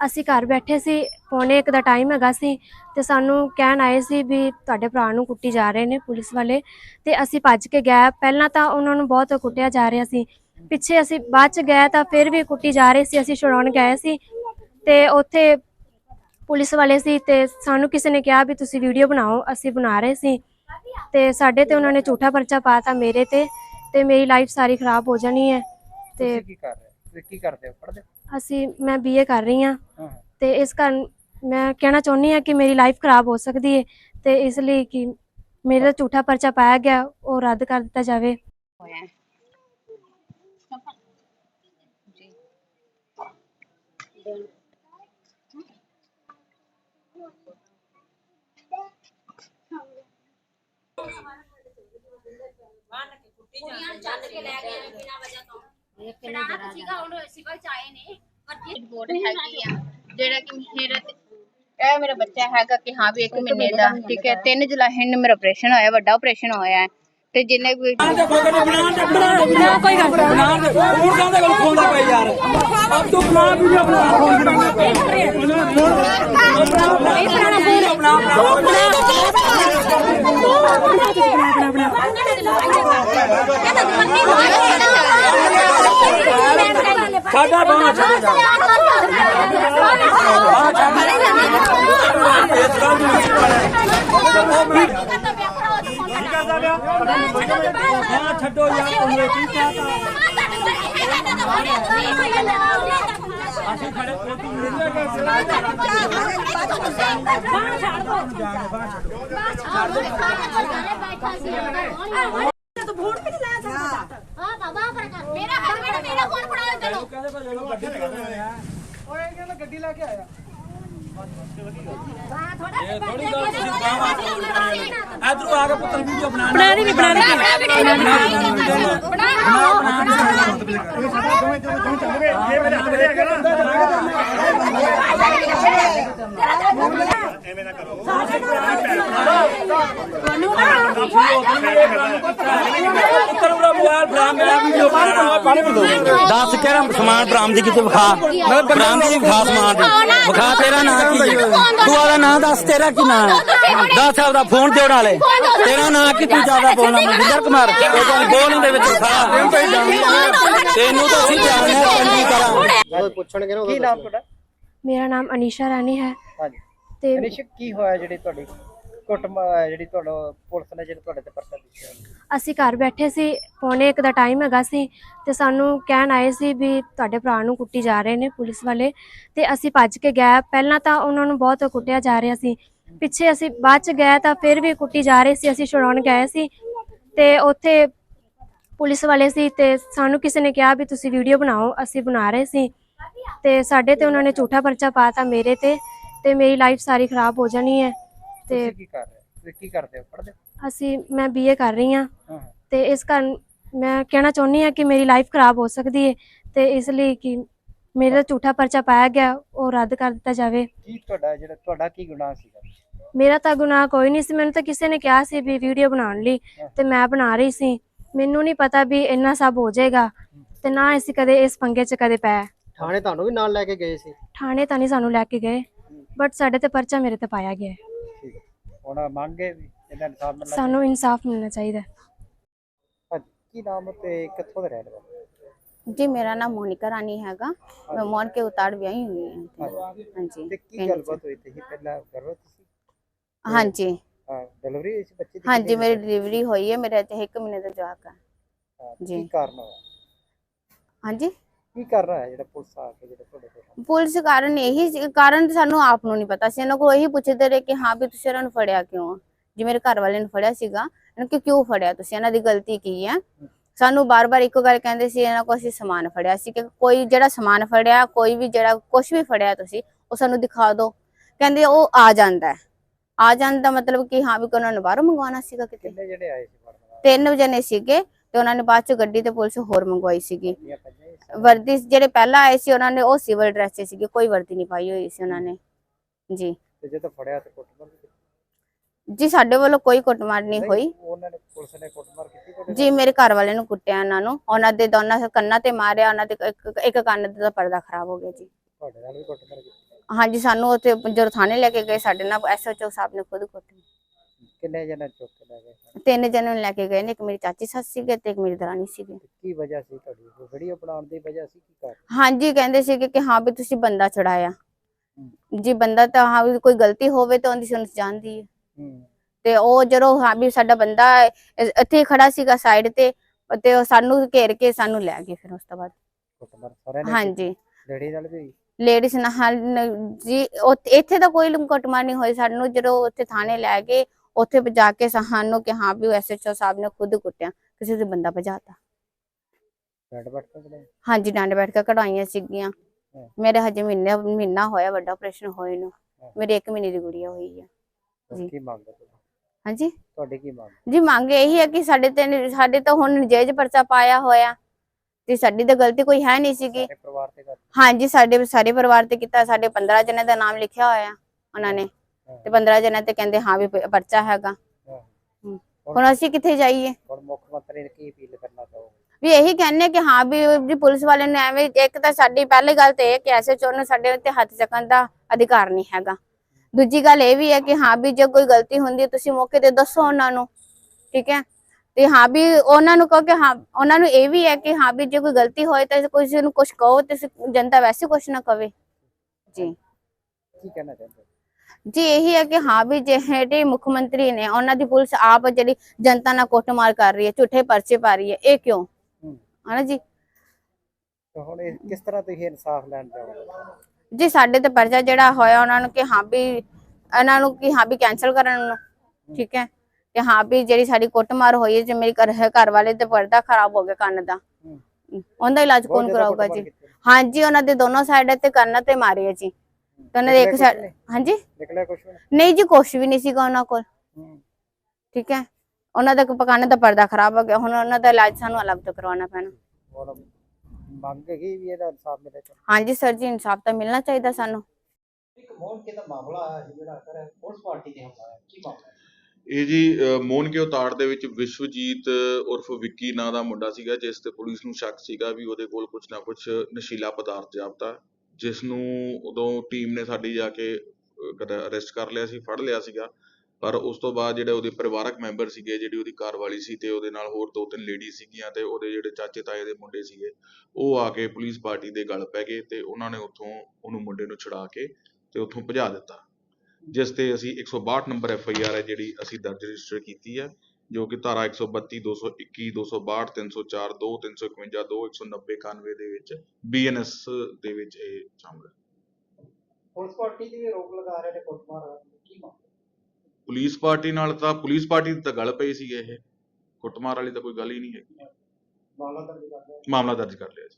ਅਸੀਂ ਘਰ ਬੈਠੇ ਸੀ, ਪੌਣੇ ਇੱਕ ਦਾ ਟਾਈਮ ਹੈਗਾ ਸੀ ਤੇ ਸਾਨੂੰ ਕਹਿਣ ਆਏ ਸੀ ਵੀ ਤੁਹਾਡੇ ਭਰਾ ਨੂੰ ਕੁੱਟੀ ਜਾ ਰਹੇ ਨੇ ਪੁਲਿਸ ਵਾਲੇ ਤੇ ਅਸੀਂ ਭੱਜ ਕੇ ਗਏ। ਪਹਿਲਾਂ ਤਾਂ ਉਹਨਾਂ ਨੂੰ ਬਹੁਤ ਕੁੱਟਿਆ ਜਾ ਰਿਹਾ ਸੀ। ਪਿੱਛੇ ਅਸੀਂ ਬਾਅਦ ਚ ਗਏ ਤਾਂ ਫਿਰ ਵੀ ਕੁੱਟੀ ਜਾ ਰਹੇ ਸੀ, ਅਸੀਂ ਛੁਡਾਉਣ ਗਏ ਸੀ ਤੇ ਉੱਥੇ ਪੁਲਿਸ ਵਾਲੇ ਸੀ ਤੇ ਸਾਨੂੰ ਕਿਸੇ ਨੇ ਕਿਹਾ ਵੀ ਤੁਸੀਂ ਵੀਡੀਓ ਬਣਾਓ, ਅਸੀਂ ਬਣਾ ਰਹੇ ਸੀ ਤੇ ਸਾਡੇ ਤੇ ਉਹਨਾਂ ਨੇ ਝੂਠਾ ਪਰਚਾ ਪਾਤਾ ਮੇਰੇ ਤੇ ਤੇ ਮੇਰੀ ਲਾਈਫ ਸਾਰੀ ਖਰਾਬ ਹੋ ਜਾਣੀ ਹੈ ਤੇ ਕੀ ਕਰ ਰਹੇ ਕੀ ਕਰਦੇ ਹੋ? ਪੜ੍ਹਦੇ ਅਸੀਂ ਮੈਂ ਬੀਏ ਕਰ ਰਹੀ ਹਾਂ। ਤੇ ਇਸ ਕਾਰਨ ਮੈਂ ਕਹਿਣਾ ਚਾਹੁੰਦੀ ਹਾਂ ਕਿ ਮੇਰੀ ਲਾਈਫ ਖਰਾਬ ਹੋ ਸਕਦੀ ਹੈ ਤੇ ਇਸ ਲਈ ਕਿ ਮੇਰੇ ਤੇ ਝੂਠਾ ਪਰਚਾ ਪਾਇਆ ਗਿਆ ਉਹ ਰੱਦ ਕਰ ਦਿੱਤਾ ਜਾਵੇ। ਹੋਇਆ। ਹੈ ਜੀ ਰਿਪੋਰਟ ਹੈਗੀ ਆ ਜਿਹੜਾ ਕਿ ਮੇਰੇ ਤੇ ਇਹ ਮੇਰਾ ਬੱਚਾ ਹੈਗਾ ਕਿ ਹਾਂ ਵੀ 1 ਮਹੀਨੇ ਦਾ ਠੀਕ ਹੈ 3 ਜੁਲਾਈ ਨੂੰ ਮੇਰਾ ਆਪਰੇਸ਼ਨ ਹੋਇਆ ਵੱਡਾ ਆਪਰੇਸ਼ਨ ਹੋਇਆ ਹੈ ਤੇ ਜਿੰਨੇ ਵੀ ਸਾਡਾ ਬਾਣਾ ਛੱਡ ਜਾ। ਕੀ ਕਰਦਾ ਪਿਆ ਹਾਂ ਛੱਡੋ ਯਾਰ ਤੁਸੀਂ ਕੀ ਕਹਤਾ ਅਸੀਂ ਖੜੇ ਕੋਲ ਤੂੰ ਮਿਲਿਆ ਕਿ ਮੇਰਾ ਹਸਬੰਡ ਮੇਰਾ ਫੋਨ ਫੜਾ ਚਲੋ ਕਹਿੰਦੇ ਪਰ ਜਦੋਂ ਗੱਡੀ ਨਿਕਲਦੇ ਆ ਇਹ ਥੋੜੀ ਗੱਲ ਤੁਸੀਂ ਬਾਹਰ ਇਧਰੋਂ ਆ ਕੇ ਪੁੱਤਰ ਵੀਡੀਓ ਬਣਾ ਬਣਾ ਦੀ ਬਣਾ ਪੁੱਤਰ ਬੜਾ ਮੋਬਾਈਲ ਫੜਾ ਮੇਰਾ ਵੀਡੀਓ ਬਣਾ ਪਾਣੀ ਦੱਸ ਕਿਹੜਾ ਸਮਾਨ ਬਰਾਮਦੀ ਕਿਤੇ ਵਿਖਾ? ਬਰਾਮਦੀ ਵਿਖਾ ਸਮਾਨ ਦੀ ਵਿਖਾ ਤੇਰਾ ਨਾਂ ਕੀ ਹੈ? ਤੂੰ ਆਦਾ ਨਾਂ। ਦੱਸ ਤੇਰਾ ਕੀ ਨਾਂ ਹੈ? ਦੱਸ ਆਪਦਾ ਫੋਨ ਜੋੜ ਵਾਲੇ ਤੇਰਾ ਨਾਂ ਕੀ ਤੂੰ ਜ਼ਿਆਦਾ ਬੋਲਣਾ ਮਨਜਿੰਦਰ ਕੁਮਾਰ ਉਹ ਤਾਂ ਬੋਲ ਦੇ ਵਿੱਚ ਵਿਖਾ। ਤੈਨੂੰ ਤਾਂ ਅਸੀਂ ਜਾਣਦੇ ਹਾਂ ਚੰਗੀ ਤਰ੍ਹਾਂ। ਜਦੋਂ ਪੁੱਛਣਗੇ ਨਾ ਕੀ ਨਾਮ ਤੁਹਾਡਾ? ਮੇਰਾ ਨਾਮ ਅਨੀਸ਼ਾ ਰਾਣੀ ਹੈ। ਹਾਂਜੀ। ਤੇ ਅਨਿਸ਼ ਕੀ ਹੋਇਆ ਜਿਹੜੀ ਤੁਹਾਡੀ ਕੁੱਟ ਜਿਹੜੀ ਤੁਹਾਡਾ ਪੁਲਿਸ ਨੇ ਜਿਹੜਾ ਤੁਹਾਡੇ ਤੇ ਪਰਚਾ ਦਿੱਤਾ ਅਸੀਂ ਘਰ ਬੈਠੇ ਸੀ, ਪੌਣੇ ਇੱਕ ਦਾ ਟਾਈਮ ਹੈਗਾ ਸੀ ਤੇ ਸਾਨੂੰ ਕਹਿਣ ਆਏ ਸੀ ਵੀ ਤੁਹਾਡੇ ਭਰਾ ਨੂੰ ਕੁੱਟੀ ਜਾ ਰਹੇ ਨੇ ਪੁਲਿਸ ਵਾਲੇ ਤੇ ਅਸੀਂ ਭੱਜ ਕੇ ਗਏ। ਪਹਿਲਾਂ ਤਾਂ ਉਹਨਾਂ ਨੂੰ ਬਹੁਤ ਕੁੱਟਿਆ ਜਾ ਰਿਹਾ ਸੀ। ਪਿੱਛੇ ਅਸੀਂ ਬਾਅਦ ਚ ਗਏ ਤਾਂ ਫਿਰ ਵੀ ਕੁੱਟੀ ਜਾ ਰਹੇ ਸੀ, ਅਸੀਂ ਛੁਡਾਉਣ ਗਏ ਸੀ ਤੇ ਉੱਥੇ ਪੁਲਿਸ ਵਾਲੇ ਸੀ ਤੇ ਸਾਨੂੰ ਕਿਸੇ ਨੇ ਕਿਹਾ ਵੀ ਤੁਸੀਂ ਵੀਡੀਓ ਬਣਾਓ, ਅਸੀਂ ਬਣਾ ਰਹੇ ਸੀ ਤੇ ਸਾਡੇ ਤੇ ਉਹਨਾਂ ਨੇ ਝੂਠਾ ਪਰਚਾ ਪਾਤਾ ਮੇਰੇ ਤੇ ਤੇ ਮੇਰੀ ਲਾਈਫ ਸਾਰੀ ਖਰਾਬ ਹੋ ਜਾਣੀ ਹੈ। ਤੇ ਤੁਸੀਂ ਕੀ ਕਰ ਰਹੇ ਹੋ? ਤੁਸੀਂ ਕੀ ਕਰਦੇ ਹੋ? ਪੜ੍ਹਦੇ ਹੋ? ਅਸੀਂ ਮੈਂ ਬੀਏ ਕਰ ਰਹੀ ਹਾਂ। ਹਾਂ। ਹਾਂ। ਤੇ ਇਸ ਕਾਰਨ ਮੈਂ ਕਹਿਣਾ ਚਾਹੁੰਦੀ ਹਾਂ ਕਿ ਮੇਰੀ ਲਾਈਫ ਖਰਾਬ ਹੋ ਸਕਦੀ ਹੈ ਤੇ ਇਸ ਲਈ ਕਿ ਮੇਰੇ ਝੂਠਾ ਪਰਚਾ ਪਾਇਆ ਗਿਆ ਉਹ ਰੱਦ ਕਰ ਦਿੱਤਾ ਜਾਵੇ। ਕੀ ਤੁਹਾਡਾ ਜਿਹੜਾ ਤੁਹਾਡਾ ਕੀ ਗੁਨਾਹ ਸੀਗਾ? ਮੇਰਾ ਤਾਂ ਗੁਨਾਹ ਕੋਈ ਨਹੀਂ ਸੀ। ਮੈਨੂੰ ਤਾਂ ਕਿਸੇ ਨੇ ਕਿਹਾ ਸੀ ਵੀ ਵੀਡੀਓ ਬਣਾਉਣ ਲਈ ਤੇ ਮੈਂ ਬਣਾ ਰਹੀ ਸੀ। ਮੈਨੂੰ ਨਹੀਂ ਪਤਾ ਵੀ ਇੰਨਾ ਸਭ ਹੋ ਜਾਏਗਾ ਤੇ ਨਾ ਅਸੀਂ ਕਦੇ ਇਸ ਪੰਗੇ 'ਚ ਕਦੇ ਪਏ। ਥਾਣੇ ਤੁਹਾਨੂੰ ਵੀ ਨਾਲ ਲੈ ਕੇ ਗਏ ਸੀ? ਥਾਣੇ ਤਾਂ ਨਹੀਂ ਸਾਨੂੰ ਲੈ ਕੇ ਗਏ ਬਟ ਸਾਡੇ ਤੇ ਪਰਚਾ ਮੇਰੇ ਤੇ ਪਾਇਆ ਗਿਆ। ਹੈ। ਹੁਣ ਮੰਗੇ ਵੀ ਇਹਨਾਂ ਇਨਸਾਫ ਮਿਲਣਾ ਸਾਨੂੰ ਇਨਸਾਫ ਮਿਲਣਾ ਚਾਹੀਦਾ। ਕੀ ਨਾਮ ਤੇ ਕਿੱਥੋਂ ਦੇ ਰਹਿਣ ਵਾਲੇ? ਜੀ ਮੇਰਾ ਨਾਮ ਮੋਨਿਕਾ ਰਾਣੀ ਹੈਗਾ। ਮੈਂ ਮੋਨ ਕੇ ਉਤਾੜ ਵਿਆਹੀ ਹੋਈ ਹਾਂ ਹਾਂਜੀ। ਤੇ ਕੀ ਪਿੰਡ 'ਚ। ਗੱਲਬਾਤ ਹੋਈ ਤੇ ਪਹਿਲਾਂ ਕਰੋ ਤੁਸੀਂ ਹਾਂਜੀ। ਹਾਂ ਡਿਲੀਵਰੀ ਇਸ ਬੱਚੇ ਦੀ? ਮੇਰੀ ਡਿਲੀਵਰੀ ਹੋਈ ਹੈ। ਮੇਰੇ ਤੇ 1 ਮਹੀਨੇ ਦਾ ਜਵਾਕ ਹੈ। ਹਾਂ, ਜੀ। ਕੀ ਕਾਰਨ ਹੋਇਆ? ਹਾਂਜੀ? ਕੀ ਕਰ ਰਿਹਾ ਹੈ ਜਿਹੜਾ ਪੁਲਿਸ ਆ ਕੇ ਜਿਹੜਾ ਤੁਹਾਡੇ ਕੋਲ? ਪੁਲਿਸ ਕਾਰਨ ਇਹੀ ਸੀ- ਕਾਰਨ ਸਾਨੂੰ ਆਪ ਨੂੰ ਨਹੀਂ ਪਤਾ ਸੀ। ਇਹਨਾਂ ਕੋਲ ਇਹੀ ਪੁੱਛਦੇ ਰਹੇ ਕਿ ਹਾਂ ਵੀ ਤੁਸੀਂ ਇਹਨਾਂ ਨੂੰ ਫੜਿਆ ਕਿਉਂ ਆ? ਜੀ ਮੇਰੇ ਘਰ ਵਾਲੇ ਨੂੰ ਫੜਿਆ ਸੀਗਾ ਇਹਨਾਂ ਕਿ ਕਿਉਂ ਫੜਿਆ ਤੁਸੀਂ? ਇਹਨਾਂ ਦੀ ਗਲਤੀ ਕੀ ਹੈ ਸਾਨੂੰ ਬਾਰ-ਬਾਰ ਇੱਕੋ ਗੱਲ ਕਹਿੰਦੇ ਸੀ ਇਹਨਾਂ ਕੋਲ ਅਸੀਂ ਸਮਾਨ ਫੜਿਆ ਸੀ ਕਿ ਕੋਈ ਜਿਹੜਾ ਸਮਾਨ ਫੜਿਆ ਕੋਈ ਵੀ ਜਿਹੜਾ ਕੁਝ ਵੀ ਫੜਿਆ ਤੁਸੀਂ ਉਹ ਸਾਨੂੰ ਦਿਖਾ ਦਿਓ। ਕਹਿੰਦੇ ਉਹ ਆ ਜਾਂਦਾ ਹੈ। ਆ ਜਾਂਦਾ ਦਾ ਮਤਲਬ ਕਿ ਹਾਂ ਵੀ ਕੋਈ ਉਹਨਾਂ ਨੂੰ ਬਾਹਰੋਂ ਮੰਗਵਾਉਣਾ ਸੀਗਾ ਕਿਤੇ। ਕਿੰਨੇ ਜਿਹੜੇ ਆਏ ਸੀ ਫੜਨ ਤਿੰਨ ਜਣੇ ਸੀਗੇ ਤੇ ਉਹਨਾਂ ਨੇ ਬਾਅਦ ਚ ਗੱਡੀ ਤੇ ਪੁਲਿਸ ਹੋਰ ਮੰਗਵਾਈ ਸੀਗੀ। ਪੰਜਾਂ। ਵਰਦੀ ਜਿਹੜੇ ਪਹਿਲਾਂ ਆਏ ਸੀ ਉਹਨਾਂ ਨੇ ਉਹ ਸਿਵਲ ਡਰੈਸ 'ਚ ਸੀਗੇ ਕੋਈ ਵਰਦੀ ਨਹੀਂ ਪਾਈ ਹੋਈ ਸੀ ਉਹਨਾਂ ਨੇ। ਜੀ। ਤੇ ਜਦੋਂ ਫੜਿਆ ਤੇ ਕੁੱਟਮਾਰ ਵੀ ਕੀਤੀ। ਜੀ ਸਾਡੇ ਵੱਲੋਂ ਕੋਈ ਕੁੱਟਮਾਰ ਨਹੀਂ ਹੋਈ। ਉਹਨਾਂ ਨੇ ਪੁਲਿਸ ਨੇ ਕੁੱਟਮਾਰ ਕੀਤੀ ਤੁਹਾਡੇ ਜੀ ਮੇਰੇ ਘਰ ਵਾਲੇ ਨੂੰ ਕੁੱਟਿਆ ਇਹਨਾਂ ਨੂੰ। ਉਹਨਾਂ ਦੇ ਦੋਨਾਂ ਕੰਨਾਂ ਤੇ ਮਾਰਿਆ ਉਹਨਾਂ ਦੇ ਇੱਕ ਇੱਕ ਕੰਨ ਦਾ ਪਰਦਾ ਖਰਾਬ ਹੋ ਗਿਆ ਜੀ। ਤੁਹਾਡੇ ਨਾਲ ਵੀ ਕੁੱਟਮਾਰ ਕੀਤੀ? ਹਾਂਜੀ ਸਾਨੂੰ ਉੱਥੇ ਜਦੋਂ ਥਾਣੇ ਲੈ ਕੇ ਗਏ ਸਾਡੇ ਨਾਲ ਐਸਐਚਓ ਸਾਹਿਬ ਨੇ ਖੁਦ ਕੁੱਟੀ ਕਿੰਨੇ ਜਣੇ ਚੁੱਕ ਕੇ ਲੈ ਗਏ ਤਿੰਨ ਜਣੇ ਨੂੰ ਲੈ ਕੇ ਗਏ ਨੇ ਇੱਕ ਮੇਰੀ ਚਾਚੀ ਸੱਸ ਸੀਗੇ ਤੇ ਇੱਕ ਮੇਰੀ ਦਰਾਣੀ ਸੀਗੀ। ਤੇ ਕੀ ਵਜ੍ਹਾ ਸੀ ਤੁਹਾਡੀ? ਕੋਈ ਵੀਡੀਓ ਬਣਾਉਣ ਦੀ ਵਜ੍ਹਾ ਸੀ ਕੀ ਕਰ ਹਾਂਜੀ ਕਹਿੰਦੇ ਸੀਗੇ ਕਿ ਹਾਂ ਵੀ ਤੁਸੀਂ ਬੰਦਾ ਛੁਡਾਇਆ ਜੀ ਬੰਦਾ ਤਾਂ ਹਾਂ ਵੀ ਕੋਈ ਗਲਤੀ ਹੋਵੇ ਤਾਂ ਉਹਦੀ ਸੁਣ ਜਾਂਦੀ ਹੈ। ਹੂੰ। ਤੇ ਉਹ ਜਦੋਂ ਹਾਂ ਵੀ ਸਾਡਾ ਬੰਦਾ ਇ- ਇੱਥੇ ਖੜਾ ਸੀਗਾ ਸਾਈਡ ਤੇ ਤੇ ਉਹ ਸਾਨੂੰ ਘੇਰ ਕੇ ਸਾਨੂੰ ਲੈ ਗਏ ਫਿਰ ਉਸ ਤੋਂ ਬਾਅਦ। ਕੁੱਟਮਾਰ ਸਾਰਿਆਂ ਨੇ ਹਾਂਜੀ। ਲੇਡੀ ਨਾਲ ਵੀ? ਹੋਈ? ਲੇਡੀਜ਼ ਨਾਲ ਨ- ਜੀ ਉੱਥੇ- ਇੱਥੇ ਤਾਂ ਕੋਈ ਕੁੱਟਮਾਰ ਨਹੀਂ ਹੋਈ। ਸਾਨੂੰ ਜਦੋਂ ਉੱਥੇ ਥਾਣੇ ਲੈ ਗਏ ਉੱਥੇ ਜਾ ਕੇ ਸਾਨੂੰ ਕਿ ਹਾਂ ਵੀ ਐਸਐਚਓ ਸਾਹਿਬ ਨੇ ਖੁਦ ਕੁੱਟਿਆ ਕਿਸੇ ਦੇ ਬੰਦਾ ਭਜਾਤਾ। ਬੈਠ ਕੇ? ਹਾਂਜੀ ਡੰਡ ਬੈਠ ਕੇ ਕਢਾਈਆਂ ਸੀਗੀਆਂ। ਮੇਰੇ ਹਜੇ ਮਹੀਨੇ ਮਹੀਨਾ ਹੋਇਆ ਵੱਡਾ ਆਪਰੇਸ਼ਨ ਹੋਏ ਨੂੰ। ਮੇਰੀ 1 ਮਹੀਨੇ ਦੀ ਗੁੜੀਆ ਹੋਈ ਹੈ ਹੁਣ ਜੀ। ਕੀ ਮੰਗਦੇ? ਹਾਂਜੀ? ਤੁਹਾਡੀ ਕੀ ਮੰਗ? ਜੀ ਮੰਗ ਇਹੀ ਹੈ ਕਿ ਸਾਡੇ ਤੇ ਸਾਡੇ ਤਾਂ ਹੁਣ ਨਜਾਇਜ਼ ਪਰਚਾ ਪਾਇਆ ਹੋਇਆ। ਤੇ ਸਾਡੀ ਤਾਂ ਗਲਤੀ ਕੋਈ ਹੈ ਨਹੀਂ ਸੀਗੀ। ਹਾਂਜੀ ਸਾਡੇ ਸਾਰੇ ਪਰਿਵਾਰ ਤੇ ਕੀਤਾ। ਸਾਡੇ 15 ਜਣਿਆਂ ਦਾ ਨਾਮ ਲਿਖਿਆ ਹੋਇਆ ਉਹਨਾਂ ਨੇ। ਤੇ 15 ਜਣਿਆਂ ਤੇ ਕਹਿੰਦੇ ਹਾਂ ਵੀ ਪ- ਪਰਚਾ ਹੈਗਾ। ਹੁਣ ਅਸੀਂ ਕਿੱਥੇ ਜਾਈਏ? ਹੁਣ ਮੁੱਖ ਮੰਤਰੀ ਨੇ ਕੀ ਅਪੀਲ ਕਰਨਾ ਚਾਹੋਗੇ? ਵੀ ਇਹੀ ਕਹਿੰਨੇ ਕਿ ਹਾਂ ਵੀ ਜੀ ਪੁਲਿਸ ਵਾਲੇ ਨੇ ਐਵੇਂ ਇੱਕ ਤਾਂ ਸਾਡੀ ਪਹਿਲੀ ਗੱਲ ਤੇ ਇਹ ਕਿ ਐਸੇ ਚੋਰ ਨੂੰ ਸਾਡੇ ਉੱਤੇ ਹੱਥ ਚੱਕਣ ਦਾ ਅਧਿਕਾਰ ਨਹੀਂ ਹੈਗਾ। ਦੂਜੀ ਗੱਲ ਇਹ ਵੀ ਹੈ ਕਿ ਹਾਂ ਵੀ ਜੇ ਕੋਈ ਗਲਤੀ ਹੁੰਦੀ ਹੈ ਤੁਸੀਂ ਮੌਕੇ ਤੇ ਦੱਸੋ ਉਹਨਾਂ ਨੂੰ ਠੀਕ ਹੈ? ਤੇ ਹਾਂ ਵੀ ਉਹਨਾਂ ਨੂੰ ਕਹੋ ਕਿ ਹਾਂ ਉਹਨਾਂ ਨੂੰ ਇਹ ਵੀ ਹੈ ਕਿ ਹਾਂ ਵੀ ਜੇ ਕੋਈ ਗਲਤੀ ਹੋਏ ਤਾਂ ਕਿਸੇ ਨੂੰ ਕੁਝ ਕਹੋ ਤੇ ਸ- ਜਨਤਾ ਵੈਸੇ ਕੁਝ ਨਾ ਕਵੇ। ਜੀ। ਕੀ ਕਹਿਣਾ ਚਾਹੁੰਦੇ ਹੋ? ਜੀ ਇਹੀ ਹੈ ਕਿ ਹਾਂ ਵੀ ਜਿਹੜੇ ਮੁੱਖ ਮੰਤਰੀ ਨੇ ਉਹਨਾਂ ਦੀ ਪੁਲਿਸ ਆਪ ਜਿਹੜੀ ਜਨਤਾ ਨਾਲ ਕੁੱਟਮਾਰ ਕਰ ਰਹੀ ਹੈ ਝੂਠੇ ਪਰਚੇ ਪਾ ਰਹੀ ਹੈ ਇਹ ਕਿਉਂ। ਹਨਾ ਜੀ? ਹੁਣ ਇਹ ਕਿਸ ਤਰ੍ਹਾਂ ਤੁਸੀਂ ਇਨਸਾਫ ਲੈਣ ਜਾਓਗੇ ਜੀ ਸਾਡੇ ਤੇ ਪਰਚਾ ਜਿਹੜਾ ਹੋਇਆ ਉਹਨਾਂ ਨੂੰ ਕਿ ਹਾਂ ਵੀ ਇਹਨਾਂ ਨੂੰ ਕਿ ਹਾਂ ਵੀ ਕੈਨਸਲ ਕਰਨ ਨੂੰ ਠੀਕ ਹੈ? ਕਿ ਹਾਂ ਵੀ ਜਿਹੜੀ ਸਾਡੀ ਕੁੱਟਮਾਰ ਹੋਈ ਹੈ ਜੇ ਮੇਰੇ ਘਰ ਘਰ ਵਾਲੇ ਤੇ ਪਰਦਾ ਖਰਾਬ ਹੋ ਗਿਆ ਕੰਨ ਦਾ। ਉਹਦਾ ਇਲਾਜ ਕੌਣ ਕਰਾਊਗਾ ਜੀ। ਹਾਂਜੀ ਉਹਨਾਂ ਦੇ ਦੋਨੋਂ ਸਾਈਡ ਤੇ ਕੰਨ ਤੇ ਮਾਰੇ ਹੈ ਜੀ। ਤੇ ਉਹਨਾਂ ਦੇ ਇੱਕ ਨਿਕਲਿਆ ਹਾਂਜੀ? ਨਿਕਲਿਆ ਕੁਛ ਵੀ ਨਹੀਂ? ਨਹੀਂ ਜੀ ਕੁਛ ਵੀ ਨਹੀਂ ਸੀਗਾ ਉਹਨਾਂ ਕੋਲ। ਹੂੰ। ਠੀਕ ਹੈ? ਉਹਨਾਂ ਦਾ ਕੰਨ ਦਾ ਪਰਦਾ ਖਰਾਬ ਹੋ ਗਿਆ। ਹੁਣ ਉਹਨਾਂ ਦਾ ਇਲਾਜ ਸਾਨੂੰ ਅਲੱਗ ਤੋਂ ਕਰਵਾਉਣਾ ਪੈਣਾ। ਹੁਣ ਮੰਗ ਵੀ ਇਹਦਾ ਇਨਸਾਫ ਮਿਲੇ ਤਾਂ? ਹਾਂਜੀ ਸਰ ਜੀ ਇਨਸਾਫ ਤਾਂ ਮਿਲਣਾ ਚਾਹੀਦਾ ਸਾਨੂੰ। ਇੱਕ ਮੋਹਨ ਕੇ ਦਾ ਮਾਮਲਾ ਆਇਆ ਸੀ ਜਿਹੜਾ ਸਰ ਪੁਲਿਸ ਪਾਰਟੀ ਤੇ ਹਮਲਾ ਹੈ। ਕੀ ਮਾਮਲਾ ਹੈ? ਇਹ ਜੀ ਅਹ, ਮੋਹਨ ਕੇ ਉਤਾੜ ਦੇ ਵਿੱਚ ਵਿਸ਼ਵਜੀਤ ਉਰਫ ਵਿੱਕੀ ਨਾਂ ਦਾ ਮੁੰਡਾ ਸੀਗਾ ਜਿਸ ਤੇ ਪੁਲਿਸ ਨੂੰ ਸ਼ੱਕ ਸੀਗਾ ਵੀ ਉਹਦੇ ਕੋਲ ਕੁਝ ਨਾ ਕੁਝ ਨਸ਼ੀਲਾ ਪਦਾਰਥ ਜਾਪਦਾ ਜਿਸ ਨੂੰ ਉਦੋਂ ਟੀਮ ਨੇ ਸਾਡੀ ਜਾ ਕੇ ਅਰੈਸਟ ਕਰ ਲਿਆ ਸੀ, ਫੜ ਲਿਆ ਸੀਗਾ। ਪਰ ਉਸ ਤੋਂ ਬਾਅਦ ਜਿਹੜੇ ਉਹਦੇ ਪਰਿਵਾਰਕ ਮੈਂਬਰ ਸੀਗੇ, ਜਿਹੜੀ ਉਹਦੀ ਘਰਵਾਲੀ ਸੀ ਤੇ ਉਹਦੇ ਨਾਲ ਹੋਰ ਦੋ ਤਿੰਨ ਲੇਡੀ ਸੀਗੀਆਂ ਤੇ ਉਹਦੇ ਜਿਹੜੇ ਚਾਚੇ ਤਾਏ ਦੇ ਮੁੰਡੇ ਸੀਗੇ, ਉਹ ਆ ਕੇ ਪੁਲਿਸ ਪਾਰਟੀ ਦੇ ਗਲ ਪੈ ਗਏ ਤੇ ਉਹਨਾਂ ਨੇ ਉੱਥੋਂ ਉਹਨੂੰ ਮੁੰਡੇ ਨੂੰ ਛੁਡਾ ਕੇ ਤੇ ਉੱਥੋਂ ਭਜਾ ਦਿੱਤਾ। ਜਿਸ ਤੇ ਅਸੀਂ 162 ਨੰਬਰ ਐਫ ਆਈ ਆਰ ਹੈ, ਜਿਹੜੀ ਅਸੀਂ ਦਰਜ ਰਜਿਸਟਰ ਕੀਤੀ ਹੈ। ਜੋ ਕਿ ਧਾਰਾ 132 221 262 304 2 351 2 190 91 ਦੇ ਵਿੱਚ ਬੀਐਨਐਸ ਦੇ ਵਿੱਚ ਇਹ ਸ਼ਾਮਲ ਹੈ। ਪੁਲਿਸ ਪਾਰਟੀ ਦੀ ਵੀ ਰੋਕ ਲਗਾ ਰਹੇ ਨੇ ਕੁੱਟਮਾਰ ਕੀ ਮਾਮਲਾ? ਪੁਲਿਸ ਪਾਰਟੀ ਨਾਲ ਤਾਂ ਪੁਲਿਸ ਪਾਰਟੀ ਦੀ ਤਾਂ ਗੱਲ ਪਈ ਸੀ ਇਹ। ਕੁੱਟਮਾਰ ਵਾਲੀ ਤਾਂ ਕੋਈ ਗੱਲ ਹੀ ਨਹੀਂ ਹੈਗੀ। ਮਾਮਲਾ ਦਰਜ ਕਰ ਲਿਆ। ਮਾਮਲਾ ਦਰਜ ਕਰ ਲਿਆ